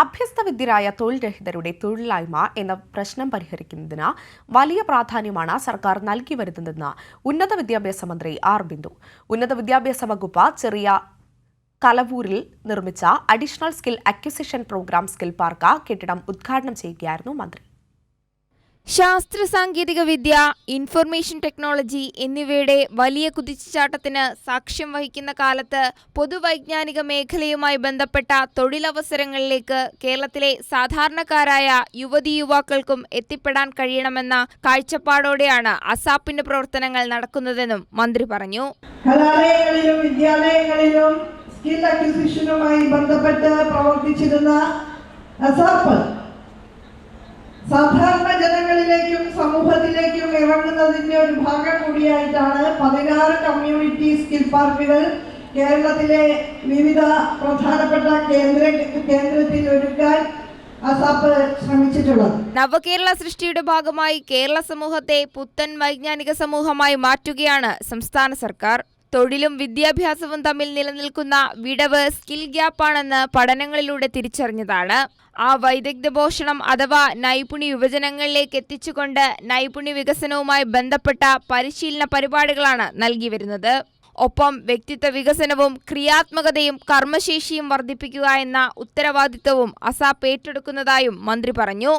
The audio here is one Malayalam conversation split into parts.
അഭ്യസ്തവിദ്യരായ തൊഴിൽ രഹിതരുടെ തൊഴിലില്ലായ്മ എന്ന പ്രശ്നം പരിഹരിക്കുന്നതിന് വലിയ പ്രാധാന്യമാണ് സർക്കാർ നൽകി വരുന്നതെന്ന് ഉന്നത വിദ്യാഭ്യാസ മന്ത്രി ആർ ബിന്ദു. ഉന്നത വിദ്യാഭ്യാസ വകുപ്പ് ചെറിയ കലവൂരിൽ നിർമ്മിച്ച additional skill acquisition program skill park കെട്ടിടം ഉദ്ഘാടനം ചെയ്യുകയായിരുന്നു മന്ത്രി. ശാസ്ത്ര സാങ്കേതിക വിദ്യ ഇൻഫർമേഷൻ ടെക്നോളജി എന്നിവയുടെ വലിയ കുതിച്ചുചാട്ടത്തിന് സാക്ഷ്യം വഹിക്കുന്ന കാലത്ത് പൊതുവൈജ്ഞാനിക മേഖലയുമായി ബന്ധപ്പെട്ട തൊഴിലവസരങ്ങളിലേക്ക് കേരളത്തിലെ സാധാരണക്കാരായ യുവതി യുവാക്കൾക്കും എത്തിപ്പെടാൻ കഴിയണമെന്ന കാഴ്ചപ്പാടോടെയാണ് അസാപ്പിന്റെ പ്രവർത്തനങ്ങൾ നടക്കുന്നതെന്നും മന്ത്രി പറഞ്ഞു. കലാലയങ്ങളിലും വിദ്യാലയങ്ങളിലും സ്കിൽ അക്വിസിഷനുമായി ബന്ധപ്പെട്ട് പ്രവർത്തിച്ചിരുന്ന അസാപ്പ് സാധാരണ ജനങ്ങളിലേക്കും സമൂഹത്തിലേക്കും ഇറങ്ങുന്നതിന്റെ ഒരു ഭാഗം കൂടിയായിട്ടാണ് പതിനാറ് കമ്മ്യൂണിറ്റി സ്കിൽ പാർക്കുകൾ കേരളത്തിലെ വിവിധ പ്രധാനപ്പെട്ട കേന്ദ്ര കേന്ദ്രത്തിൽ ഒരുക്കാൻ അസാപ്പ് ശ്രമിച്ചിട്ടുള്ളത്. നവകേരള സൃഷ്ടിയുടെ ഭാഗമായി കേരള സമൂഹത്തെ പുത്തൻ വൈജ്ഞാനിക സമൂഹമായി മാറ്റുകയാണ് സംസ്ഥാന സർക്കാർ. തൊഴിലും വിദ്യാഭ്യാസവും തമ്മിൽ നിലനിൽക്കുന്ന വിടവ് സ്കിൽ ഗ്യാപ്പാണെന്ന് പഠനങ്ങളിലൂടെ തിരിച്ചറിഞ്ഞതാണ്. ആ വൈദഗ്ധ്യ പോഷണം അഥവാ നൈപുണി യുവജനങ്ങളിലേക്ക് എത്തിച്ചുകൊണ്ട് നൈപുണി വികസനവുമായി ബന്ധപ്പെട്ട പരിശീലന പരിപാടികളാണ് നൽകി വരുന്നത്. ഒപ്പം വ്യക്തിത്വ വികസനവും ക്രിയാത്മകതയും കർമ്മശേഷിയും വർദ്ധിപ്പിക്കുക എന്ന ഉത്തരവാദിത്തവും അസാപ്പ് ഏറ്റെടുക്കുന്നതായും മന്ത്രി പറഞ്ഞു.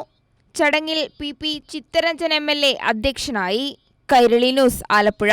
ചടങ്ങിൽ P P Chittaranjan M L A അധ്യക്ഷനായി. കൈരളി ന്യൂസ് ആലപ്പുഴ.